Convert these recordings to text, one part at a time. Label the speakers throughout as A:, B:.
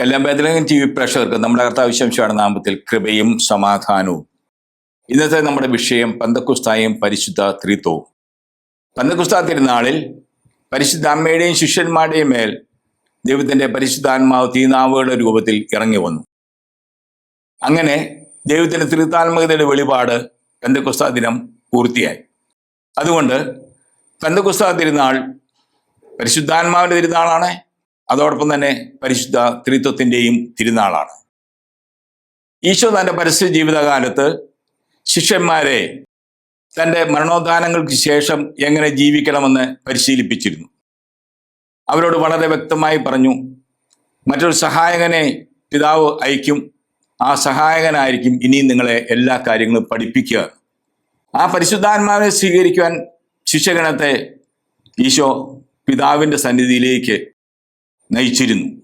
A: എല്ലാ ബദലങ്ങൻ T V പ്രേക്ഷകർക്ക് നമ്മുടെ കർത്താവ് വിശംസയുടെ നാമത്തിൽ കൃപയും സമാധാനവും. ഇന്നത്തെ നമ്മുടെ വിഷയം പന്തക്കുസ്തായും പരിശുദ്ധ ത്രിത്വവും. പന്തക്കുസ്ത തിരുനാളിൽ പരിശുദ്ധ അമ്മയുടെയും ശിഷ്യന്മാരുടെയും മേൽ ദൈവത്തിന്റെ പരിശുദ്ധാത്മാവ് തീനാവുകളുടെ രൂപത്തിൽ ഇറങ്ങി വന്നു. അങ്ങനെ ദൈവത്തിന്റെ ത്രിതാത്മകതയുടെ വെളിപാട് പന്തക്കുസ്ത ദിനം പൂർത്തിയായി. അതുകൊണ്ട് പന്തക്കുസ്ത തിരുനാൾ പരിശുദ്ധാത്മാവിന്റെ തിരുനാളാണ്. അതോടൊപ്പം തന്നെ പരിശുദ്ധ ത്രിത്വത്തിന്റെയും തിരുനാളാണ്. ഈശോ തന്റെ പരസ്യ ജീവിതകാലത്ത് ശിഷ്യന്മാരെ തന്റെ മരണോദ്ധാനങ്ങൾക്ക് ശേഷം എങ്ങനെ ജീവിക്കണമെന്ന് പരിശീലിപ്പിച്ചിരുന്നു. അവരോട് വളരെ വ്യക്തമായി പറഞ്ഞു മറ്റൊരു സഹായകനെ പിതാവ് അയക്കും ആ സഹായകനായിരിക്കും ഇനിയും നിങ്ങളെ എല്ലാ കാര്യങ്ങളും പഠിപ്പിക്കുക. ആ പരിശുദ്ധാത്മാവിനെ സ്വീകരിക്കുവാൻ ശിഷ്യഗണത്തെ ഈശോ പിതാവിന്റെ സന്നിധിയിലേക്ക് നയിച്ചിരുന്നു.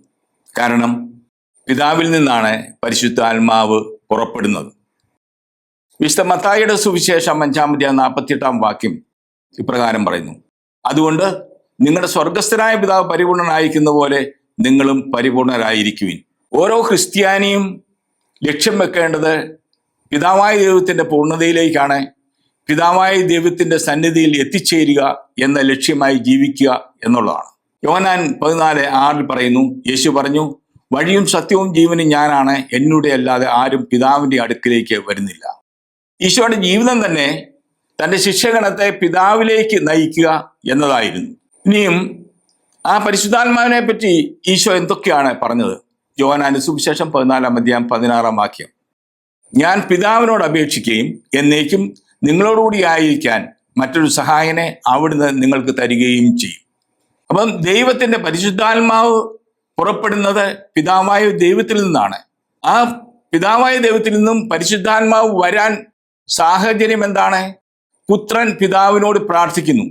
A: കാരണം പിതാവിൽ നിന്നാണ് പരിശുദ്ധാത്മാവ് പുറപ്പെടുന്നത്. വിശുദ്ധ മത്തായിയുടെ സുവിശേഷം അഞ്ചാമത്തെ നാൽപ്പത്തിയെട്ടാം വാക്യം ഇപ്രകാരം പറയുന്നു. അതുകൊണ്ട് നിങ്ങളുടെ സ്വർഗസ്ഥനായ പിതാവ് പരിപൂർണനായിരിക്കുന്ന പോലെ നിങ്ങളും പരിപൂർണരായിരിക്കുവിൻ. ഓരോ ക്രിസ്ത്യാനിയും ലക്ഷ്യം വെക്കേണ്ടത് പിതാവായ ദൈവത്തിന്റെ പൂർണതയിലേക്കാണ്. പിതാവായ ദൈവത്തിന്റെ സന്നിധിയിൽ എത്തിച്ചേരുക എന്ന ലക്ഷ്യമായി ജീവിക്കുക എന്നുള്ളതാണ്. യോനാൻ പതിനാല് ആറിൽ പറയുന്നു യേശു പറഞ്ഞു വഴിയും സത്യവും ജീവനും ഞാനാണ് എന്നൂടെ അല്ലാതെ ആരും പിതാവിന്റെ അടുക്കിലേക്ക് വരുന്നില്ല. ഈശോയുടെ ജീവിതം തന്നെ തന്റെ ശിഷ്യഗണത്തെ പിതാവിലേക്ക് നയിക്കുക എന്നതായിരുന്നു. ഇനിയും ആ പരിശുദ്ധാത്മാവിനെ പറ്റി ഈശോ എന്തൊക്കെയാണ് പറഞ്ഞത്? ജോഹനാന്റെ സുവിശേഷം പതിനാലാം അധ്യായം പതിനാറാം വാക്യം. ഞാൻ പിതാവിനോട് അപേക്ഷിക്കുകയും എന്നേക്കും നിങ്ങളോടുകൂടി ആയിരിക്കാൻ മറ്റൊരു സഹായനെ അവിടുന്ന് നിങ്ങൾക്ക് തരികയും ചെയ്യും. അപ്പം ദൈവത്തിന്റെ പരിശുദ്ധാത്മാവ് പുറപ്പെടുന്നത് പിതാവായ ദൈവത്തിൽ നിന്നാണ്. ആ പിതാവായ ദൈവത്തിൽ നിന്നും പരിശുദ്ധാത്മാവ് വരാൻ സാഹചര്യം എന്താണ്? പുത്രൻ പിതാവിനോട് പ്രാർത്ഥിക്കുന്നു.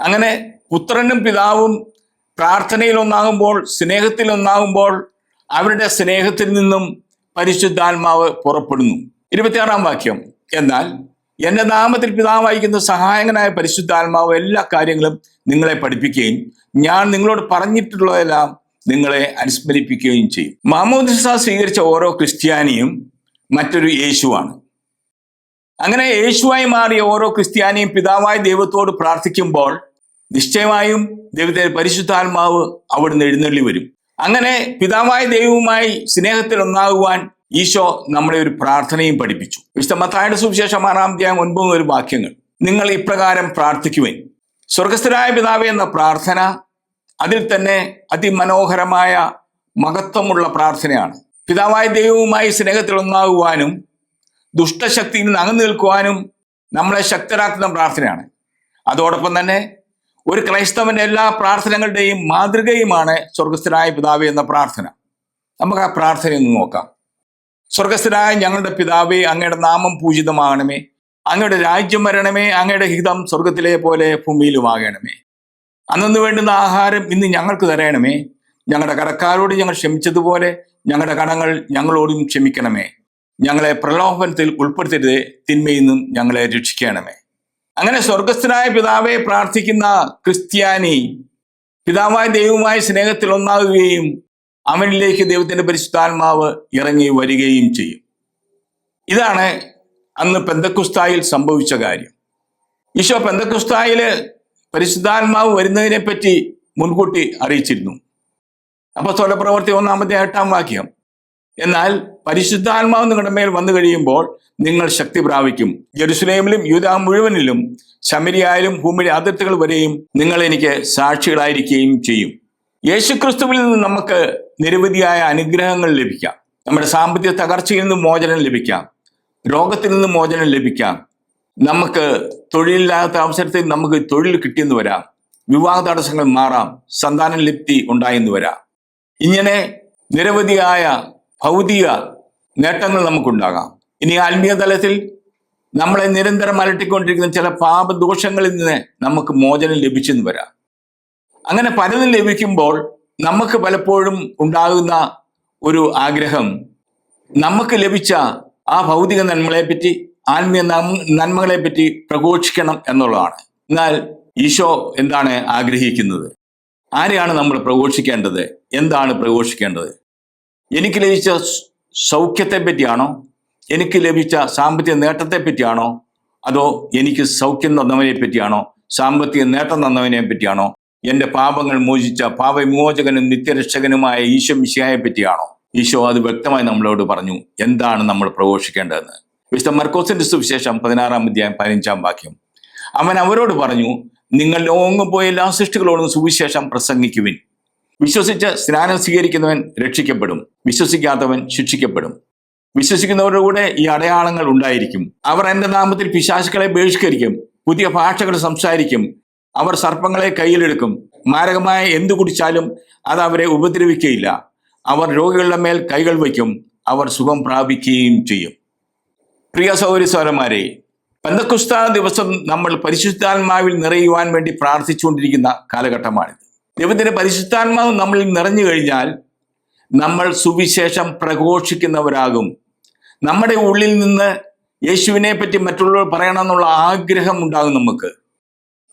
A: അങ്ങനെ പുത്രനും പിതാവും പ്രാർത്ഥനയിൽ ഒന്നാകുമ്പോൾ സ്നേഹത്തിൽ ഒന്നാകുമ്പോൾ അവരുടെ സ്നേഹത്തിൽ നിന്നും പരിശുദ്ധാത്മാവ് പുറപ്പെടുന്നു. ഇരുപത്തിയാറാം വാക്യം. എന്നാൽ എന്റെ നാമത്തിൽ പിതാവായിരിക്കുന്ന സഹായകനായ പരിശുദ്ധാത്മാവ് എല്ലാ കാര്യങ്ങളും നിങ്ങളെ പഠിപ്പിക്കുകയും ഞാൻ നിങ്ങളോട് പറഞ്ഞിട്ടുള്ളതെല്ലാം നിങ്ങളെ അനുസ്മരിപ്പിക്കുകയും ചെയ്യും. മാമോദിസ സ്വീകരിച്ച ഓരോ ക്രിസ്ത്യാനിയും മറ്റൊരു യേശുവാണ്. അങ്ങനെ യേശുവായി മാറിയ ഓരോ ക്രിസ്ത്യാനിയും പിതാവായ ദൈവത്തോട് പ്രാർത്ഥിക്കുമ്പോൾ നിശ്ചയമായും ദൈവത്തെ പരിശുദ്ധാത്മാവ് അവിടുന്ന് എഴുന്നള്ളി വരും. അങ്ങനെ പിതാവായ ദൈവവുമായി സ്നേഹത്തിൽ ഒന്നാകുവാൻ ഈശോ നമ്മളെ ഒരു പ്രാർത്ഥനയും പഠിപ്പിച്ചു. വിശുദ്ധ മത്തായുടെ സുവിശേഷം ആറാം അധ്യായം ഒൻപത് ഒരു വാക്യങ്ങൾ. നിങ്ങൾ ഇപ്രകാരം പ്രാർത്ഥിക്കുവേൻ. സ്വർഗസ്ഥരായ പിതാവ് എന്ന പ്രാർത്ഥന അതിൽ തന്നെ അതിമനോഹരമായ മഹത്വമുള്ള പ്രാർത്ഥനയാണ്. പിതാവായ ദൈവവുമായി സ്നേഹത്തിൽ ഒന്നാകുവാനും ദുഷ്ടശക്തിയിൽ നിന്ന് അകന്നു നിൽക്കുവാനും നമ്മളെ ശക്തരാക്കുന്ന പ്രാർത്ഥനയാണ്. അതോടൊപ്പം തന്നെ ഒരു ക്രൈസ്തവന്റെ എല്ലാ പ്രാർത്ഥനകളുടെയും മാതൃകയുമാണ് സ്വർഗസ്ഥനായ പിതാവ് എന്ന പ്രാർത്ഥന. നമുക്ക് ആ പ്രാർത്ഥനയൊന്ന് നോക്കാം. സ്വർഗസ്ഥനായ ഞങ്ങളുടെ പിതാവേ അങ്ങയുടെ നാമം പൂജിതമാകണമേ. അങ്ങയുടെ രാജ്യം വരണമേ അങ്ങയുടെ ഹിതം സ്വർഗത്തിലെ പോലെ ഭൂമിയിലുമാകണമേ. അന്നു വേണ്ടുന്ന ആഹാരം ഇന്ന് ഞങ്ങൾക്ക് തരണമേ. ഞങ്ങളുടെ കടക്കാരോട് ഞങ്ങൾ ക്ഷമിച്ചതുപോലെ ഞങ്ങളുടെ കടങ്ങൾ ഞങ്ങളോടും ക്ഷമിക്കണമേ. ഞങ്ങളെ പ്രലോഭനത്തിൽ ഉൾപ്പെടുത്തരുതേ തിന്മയിൽ നിന്നും ഞങ്ങളെ രക്ഷിക്കണമേ. അങ്ങനെ സ്വർഗസ്ഥനായ പിതാവെ പ്രാർത്ഥിക്കുന്ന ക്രിസ്ത്യാനി പിതാവായ ദൈവവുമായ സ്നേഹത്തിൽ ഒന്നാകുകയും അവനിലേക്ക് ദൈവത്തിന്റെ പരിശുദ്ധാത്മാവ് ഇറങ്ങി വരികയും ചെയ്യും. ഇതാണ് അന്ന് പെന്തക്കുസ്തായിൽ സംഭവിച്ച കാര്യം. ഈശോ പെന്തക്കുസ്തായിൽ പരിശുദ്ധാത്മാവ് വരുന്നതിനെ പറ്റി മുൻകൂട്ടി അറിയിച്ചിരുന്നു. അപ്പൊ സ്വലപ്രവർത്തി ഒന്നാമത്തെ എട്ടാം വാക്യം. എന്നാൽ പരിശുദ്ധാത്മാവ് നിങ്ങളുടെ മേൽ വന്നു കഴിയുമ്പോൾ നിങ്ങൾ ശക്തി പ്രാപിക്കും. ജെറുസലേമിലും യൂത മുഴുവനിലും ശമരിയായാലും ഭൂമിയുടെ അതിർത്തികൾ വരെയും നിങ്ങൾ എനിക്ക് സാക്ഷികളായിരിക്കുകയും ചെയ്യും. യേശുക്രിസ്തുവിൽ നിന്ന് നമുക്ക് നിരവധിയായ അനുഗ്രഹങ്ങൾ ലഭിക്കാം. നമ്മുടെ സാമ്പത്തിക തകർച്ചയിൽ നിന്ന് മോചനം ലഭിക്കാം. രോഗത്തിൽ നിന്ന് മോചനം ലഭിക്കാം. നമുക്ക് തൊഴിലില്ലാത്ത അവസരത്തിൽ നമുക്ക് തൊഴിൽ കിട്ടിയെന്ന് വരാം. വിവാഹ തടസ്സങ്ങൾ മാറാം. സന്താന ലിപ്തി ഉണ്ടായെന്ന് വരാം. ഇങ്ങനെ നിരവധിയായ ഭൗതിക നേട്ടങ്ങൾ നമുക്കുണ്ടാകാം. ഇനി ആത്മീയ തലത്തിൽ നമ്മളെ നിരന്തരം അലട്ടിക്കൊണ്ടിരിക്കുന്ന ചില പാപദോഷങ്ങളിൽ നിന്ന് നമുക്ക് മോചനം ലഭിച്ചെന്ന് വരാം. അങ്ങനെ പലതും ലഭിക്കുമ്പോൾ നമുക്ക് പലപ്പോഴും ഉണ്ടാകുന്ന ഒരു ആഗ്രഹം നമുക്ക് ലഭിച്ച ആ ഭൗതിക നന്മകളെ പറ്റി ആത്മീയ നന്മകളെ പറ്റി പ്രഘോഷിക്കണം എന്നുള്ളതാണ്. എന്നാൽ ഈശോ എന്താണ് ആഗ്രഹിക്കുന്നത്? ആരെയാണ് നമ്മൾ പ്രഘോഷിക്കേണ്ടത്? എന്താണ് പ്രഘോഷിക്കേണ്ടത്? എനിക്ക് ലഭിച്ച സൗഖ്യത്തെ പറ്റിയാണോ എനിക്ക് ലഭിച്ച സാമ്പത്തിക നേട്ടത്തെ പറ്റിയാണോ അതോ എനിക്ക് സൗഖ്യം തന്നവനെ പറ്റിയാണോ സാമ്പത്തിക നേട്ടം തന്നവനെ പറ്റിയാണോ എന്റെ പാപങ്ങൾ മോചിച്ച പാപവിമോചകനും നിത്യരക്ഷകനുമായ ഈശോ മിശിഹായെ പറ്റിയാണോ? ഈശോ അത് വ്യക്തമായി നമ്മളോട് പറഞ്ഞു എന്താണ് നമ്മൾ പ്രഘോഷിക്കേണ്ടതെന്ന്. വിശുദ്ധ മർക്കോസിന്റെ സുവിശേഷം പതിനാറാം അധ്യായം പതിനഞ്ചാം വാക്യം. അവൻ അവരോട് പറഞ്ഞു നിങ്ങൾ ലോങ്ങ് പോയ എല്ലാ സൃഷ്ടികളോടും സുവിശേഷം പ്രസംഗിക്കുവിൻ. വിശ്വസിച്ച് സ്നാനം സ്വീകരിക്കുന്നവൻ രക്ഷിക്കപ്പെടും. വിശ്വസിക്കാത്തവൻ ശിക്ഷിക്കപ്പെടും. വിശ്വസിക്കുന്നവരുടെ കൂടെ ഈ അടയാളങ്ങൾ ഉണ്ടായിരിക്കും. അവർ എന്റെ നാമത്തിൽ പിശാചുക്കളെ ബഹിഷ്കരിക്കും. പുതിയ ഭാഷകൾ സംസാരിക്കും. അവർ സർപ്പങ്ങളെ കയ്യിലെടുക്കും. മാരകമായ എന്തു കുടിച്ചാലും അത് അവരെ ഉപദ്രവിക്കുകയില്ല അവർ രോഗികളുടെ മേൽ കൈകൾ വയ്ക്കും. അവർ സുഖം പ്രാപിക്കുകയും ചെയ്യും. പ്രിയ സൗകര്യ സൗരന്മാരെ പന്തക്കുസ്ത ദിവസം നമ്മൾ പരിശുദ്ധാത്മാവിൽ നിറയുവാൻ വേണ്ടി പ്രാർത്ഥിച്ചുകൊണ്ടിരിക്കുന്ന കാലഘട്ടമാണിത്. ദൈവത്തിന്റെ പരിശുദ്ധാത്മാവ് നമ്മളിൽ നിറഞ്ഞു കഴിഞ്ഞാൽ നമ്മൾ സുവിശേഷം പ്രഘോഷിക്കുന്നവരാകും. നമ്മുടെ ഉള്ളിൽ നിന്ന് യേശുവിനെ പറ്റി മറ്റുള്ളവർ പറയണമെന്നുള്ള ആഗ്രഹം ഉണ്ടാകും നമുക്ക്.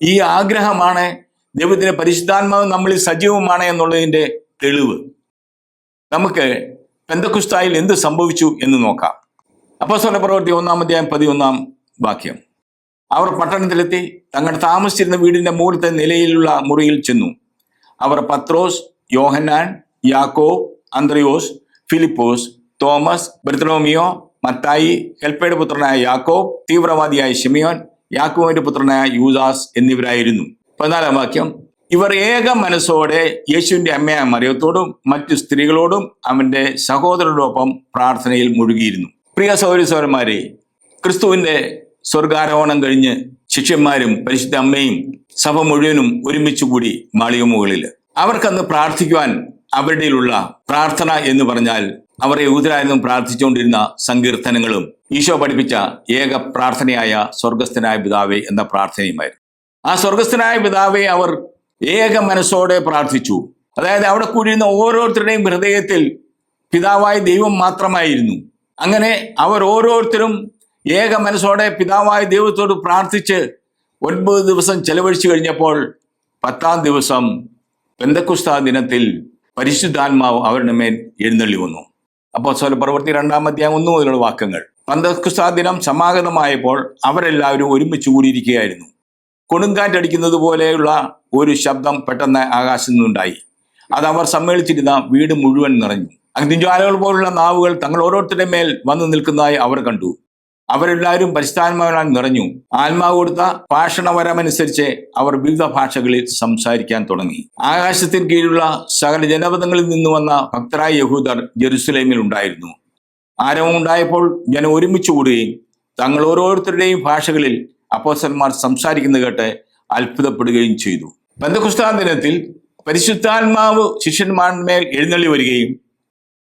A: ഈ ആഗ്രഹമാണ് ദൈവത്തിന്റെ പരിശുദ്ധാത്മാവ് നമ്മളിൽ സജീവമാണ് എന്നുള്ളതിന്റെ തെളിവ്. നമുക്ക് പെന്തക്കുസ്തായിൽ എന്ത് സംഭവിച്ചു എന്ന് നോക്കാം. അപ്പോസ്തല പ്രവൃത്തി ഒന്നാം അധ്യായം പതിയൊന്നാം വാക്യം. അവർ പട്ടണത്തിലെത്തി തങ്ങൾ താമസിച്ചിരുന്ന വീടിന്റെ മുകളിലത്തെ നിലയിലുള്ള മുറിയിൽ ചെന്നു. അവർ പത്രോസ് യോഹന്നാൻ യാക്കോ അന്ത്രയോസ് ഫിലിപ്പോസ് തോമസ് ബർത്തലോമിയോ മത്തായി ഹെൽപ്പയുടെ പുത്രനായ യാക്കോബ് തീവ്രവാദിയായ ഷിമിയോൻ യാക്കോവിന്റെ പുത്രനായ യൂദാസ് എന്നിവരായിരുന്നു. പതിനാലാം വാക്യം ഇവർ ഏക മനസ്സോടെ യേശുവിന്റെ അമ്മയായ മറിയത്തോടും മറ്റു സ്ത്രീകളോടും അവന്റെ സഹോദരരോടൊപ്പം പ്രാർത്ഥനയിൽ മുഴുകിയിരുന്നു. പ്രിയ സൗരി സൗരന്മാരെ ക്രിസ്തുവിന്റെ സ്വർഗാരോഹണം കഴിഞ്ഞ് ശിഷ്യന്മാരും പരിശുദ്ധ അമ്മയും സഭ മുഴുവനും ഒരുമിച്ച് കൂടി മാളിക മുകളിൽ അവർക്കന്ന് പ്രാർത്ഥിക്കുവാൻ അവരുടെയിലുള്ള പ്രാർത്ഥന എന്ന് പറഞ്ഞാൽ അവർ യൂതരായിരുന്നു പ്രാർത്ഥിച്ചുകൊണ്ടിരുന്ന സങ്കീർത്തനങ്ങളും ഈശോ പഠിപ്പിച്ച ഏക പ്രാർത്ഥനയായ സ്വർഗസ്ഥനായ പിതാവേ എന്ന പ്രാർത്ഥനയുമായിരുന്നു. ആ സ്വർഗസ്ഥനായ പിതാവെ അവർ ഏക മനസ്സോടെ പ്രാർത്ഥിച്ചു. അതായത് അവിടെ കൂടിയിരുന്ന ഓരോരുത്തരുടെയും ഹൃദയത്തിൽ പിതാവായ ദൈവം മാത്രമായിരുന്നു. അങ്ങനെ അവർ ഓരോരുത്തരും ഏക മനസ്സോടെ പിതാവായ ദൈവത്തോട് പ്രാർത്ഥിച്ച് ഒൻപത് ദിവസം ചെലവഴിച്ചു കഴിഞ്ഞപ്പോൾ പത്താം ദിവസം പെന്തക്കുസ്ത ദിനത്തിൽ പരിശുദ്ധാത്മാവ് അവരുടെ മേൽ എഴുന്നള്ളി വന്നു. അപ്പോൾ സ്വല പ്രവൃത്തി രണ്ടാം അധ്യായം ഒന്നു മുതലുള്ള വാക്യങ്ങൾ. പന്തക്രിസ്താ ദിനം സമാഗതമായപ്പോൾ അവരെല്ലാവരും ഒരുമിച്ച് കൂടിയിരിക്കുകയായിരുന്നു. കൊടുങ്കാറ്റടിക്കുന്നത് പോലെയുള്ള ഒരു ശബ്ദം പെട്ടെന്ന് ആകാശത്തു നിന്നുണ്ടായി. അത് അവർ സമ്മേളിച്ചിരുന്ന വീട് മുഴുവൻ നിറഞ്ഞു. അഗ്നിജ്വാലകൾ പോലുള്ള നാവുകൾ തങ്ങൾ ഓരോരുത്തരുടെ മേൽ വന്നു നിൽക്കുന്നതായി അവർ കണ്ടു. അവരെല്ലാവരും പരിസ്ഥാന്മാരായി നിറഞ്ഞു. ആത്മാവ് കൊടുത്ത ഭാഷണവരമനുസരിച്ച് അവർ വിവിധ ഭാഷകളിൽ സംസാരിക്കാൻ തുടങ്ങി. ആകാശത്തിന് കീഴിലുള്ള സകല ജനപദങ്ങളിൽ നിന്ന് വന്ന ഭക്തരായ യഹൂദർ ജെറുസലേമിൽ ഉണ്ടായിരുന്നു. ആരവം ഉണ്ടായപ്പോൾ ജനം ഒരുമിച്ച് കൂടുകയും തങ്ങൾ ഓരോരുത്തരുടെയും ഭാഷകളിൽ അപ്പോസന്മാർ സംസാരിക്കുന്നത് കേട്ട് അത്ഭുതപ്പെടുകയും ചെയ്തു. ബന്ധുക്രിസ്താന് ദിനത്തിൽ പരിശുദ്ധാത്മാവ് ശിഷ്യന്മാരുടെ എഴുന്നള്ളി വരികയും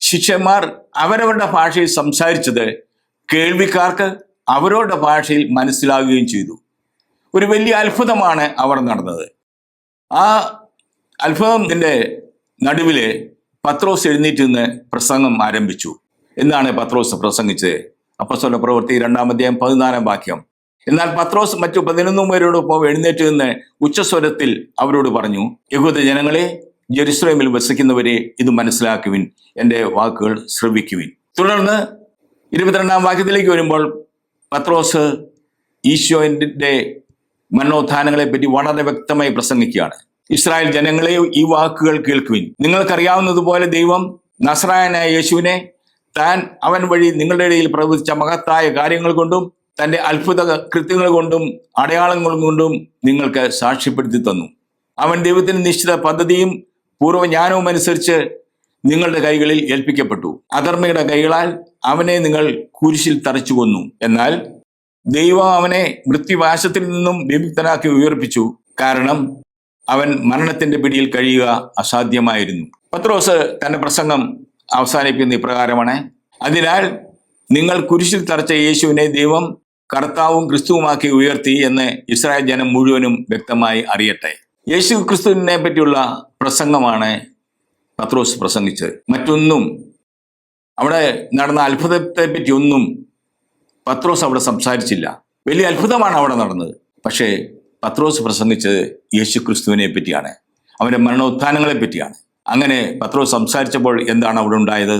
A: ശിഷ്യന്മാർ അവരവരുടെ ഭാഷയിൽ സംസാരിച്ചത് കേൾവിക്കാർക്ക് അവരുടെ ഭാഷയിൽ മനസ്സിലാകുകയും ചെയ്തു. ഒരു വലിയ അത്ഭുതമാണ് അവർ നടന്നത്. ആ അത്ഭുതത്തിന്റെ നടുവിൽ പത്രോസ് എഴുന്നേറ്റ് നിന്ന് പ്രസംഗം ആരംഭിച്ചു. എന്നാണ് പത്രോസ് പ്രസംഗിച്ചത്? അപ്പസ്വല പ്രവൃത്തി രണ്ടാമധ്യായം പതിനാലാം വാക്യം. എന്നാൽ പത്രോസ് മറ്റു പതിനൊന്നും പേരോടൊപ്പം എഴുന്നേറ്റ് നിന്ന് ഉച്ചസ്വരത്തിൽ അവരോട് പറഞ്ഞു യഹൂദ ജനങ്ങളെ ജെറുസലേമിൽ വസിക്കുന്നവരെ ഇത് മനസ്സിലാക്കുവിൻ എന്റെ വാക്കുകൾ ശ്രവിക്കുവിൻ. തുടർന്ന് ഇരുപത്തിരണ്ടാം വാക്യത്തിലേക്ക് വരുമ്പോൾ പത്രോസ് ഈശോന്റെ മനോത്ഥാനങ്ങളെ പറ്റി വളരെ വ്യക്തമായി പ്രസംഗിക്കുകയാണ്. ഇസ്രായേൽ ജനങ്ങളെ ഈ വാക്കുകൾ കേൾക്കുവിൻ. നിങ്ങൾക്കറിയാവുന്നതുപോലെ ദൈവം നസ്രായനായ യേശുവിനെ താൻ അവൻ വഴി നിങ്ങളുടെ ഇടയിൽ പ്രവർത്തിച്ച മഹത്തായ കാര്യങ്ങൾ കൊണ്ടും തന്റെ അത്ഭുത കൃത്യങ്ങൾ കൊണ്ടും അടയാളങ്ങൾ കൊണ്ടും നിങ്ങൾക്ക് സാക്ഷ്യപ്പെടുത്തി തന്നു. അവൻ ദൈവത്തിന് നിശ്ചിത പദ്ധതിയും പൂർവജ്ഞാനവും അനുസരിച്ച് നിങ്ങളുടെ കൈകളിൽ ഏൽപ്പിക്കപ്പെട്ടു. അധർമ്മയുടെ കൈകളാൽ അവനെ നിങ്ങൾ കുരിശിൽ തറച്ചു കൊന്നു. എന്നാൽ ദൈവം അവനെ മൃത്യുവാശത്തിൽ നിന്നും വിമുക്തനാക്കി ഉയർപ്പിച്ചു. കാരണം അവൻ മരണത്തിന്റെ പിടിയിൽ കഴിയുക അസാധ്യമായിരുന്നു. പത്രോസ് തന്റെ പ്രസംഗം അവസാനിപ്പിക്കുന്ന ഇപ്രകാരമാണ്. അതിനാൽ നിങ്ങൾ കുരിശിൽ തറച്ച യേശുവിനെ ദൈവം കർത്താവും ക്രിസ്തുവുമാക്കി ഉയർത്തി എന്ന് ഇസ്രായേൽ ജനം മുഴുവനും വ്യക്തമായി അറിയട്ടെ. യേശു ക്രിസ്തുവിനെ പറ്റിയുള്ള പ്രസംഗമാണ് പത്രോസ് പ്രസംഗിച്ചത് മറ്റൊന്നും അവിടെ നടന്ന അത്ഭുതത്തെ പറ്റി ഒന്നും പത്രോസ് അവിടെ സംസാരിച്ചില്ല. വലിയ അത്ഭുതമാണ് അവിടെ നടന്നത്. പക്ഷേ പത്രോസ് പ്രസംഗിച്ചത് യേശു ക്രിസ്തുവിനെ പറ്റിയാണ്. അവന്റെ മരണോത്ഥാനങ്ങളെ പറ്റിയാണ്. അങ്ങനെ പത്രോസ് സംസാരിച്ചപ്പോൾ എന്താണ് അവിടെ ഉണ്ടായത്?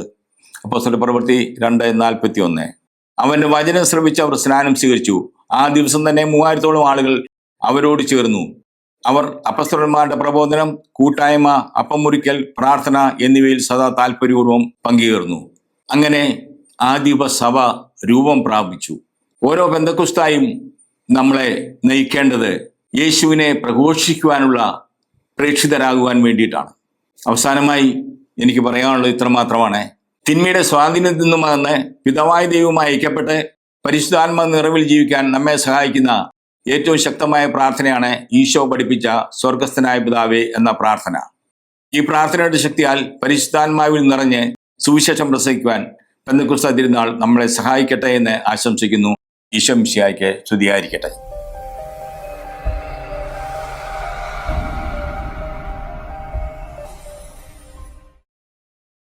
A: അപ്പോൾ പ്രവൃത്തി രണ്ട് നാൽപ്പത്തി ഒന്ന് അവന്റെ വചനം ശ്രമിച്ച് അവർ സ്നാനം സ്വീകരിച്ചു. ആ ദിവസം തന്നെ മൂവായിരത്തോളം ആളുകൾ അവരോട് ചേർന്നു. അവർ അപ്പസ്തലന്മാരുടെ പ്രബോധനം കൂട്ടായ്മ അപ്പം മുറിക്കൽ പ്രാർത്ഥന എന്നിവയിൽ സദാ താല്പര്യപൂർവം പങ്കുചേർന്നു. അങ്ങനെ ആദിപ സഭ രൂപം പ്രാപിച്ചു. ഓരോ ബന്ധക്കുസ്തായും നമ്മളെ നയിക്കേണ്ടത് യേശുവിനെ പ്രഘോഷിക്കുവാനുള്ള പ്രേക്ഷിതരാകുവാൻ വേണ്ടിയിട്ടാണ്. അവസാനമായി എനിക്ക് പറയാനുള്ളത് ഇത്രമാത്രമാണ്. തിന്മയുടെ സ്വാധീനത്തിൽ നിന്നും അകന്ന് പിതാവായ ദൈവവുമായി ഐക്യപ്പെട്ട് പരിശുദ്ധാത്മ നിറവിൽ ജീവിക്കാൻ നമ്മെ സഹായിക്കുന്ന ഏറ്റവും ശക്തമായ പ്രാർത്ഥനയാണ് ഈശോ പഠിപ്പിച്ച സ്വർഗസ്ഥനായ പിതാവേ എന്ന പ്രാർത്ഥന. ഈ പ്രാർത്ഥനയുടെ ശക്തിയാൽ പരിശുദ്ധാത്മാവിൽ നിറഞ്ഞ് സുവിശേഷം പ്രസംഗിക്കുവാൻ പെന്തക്കുസ്ത തിരുനാൾ നമ്മളെ സഹായിക്കട്ടെ എന്ന് ആശംസിക്കുന്നു. ഈശോ മിശിയായിക്ക് സ്തുതിയായിരിക്കട്ടെ.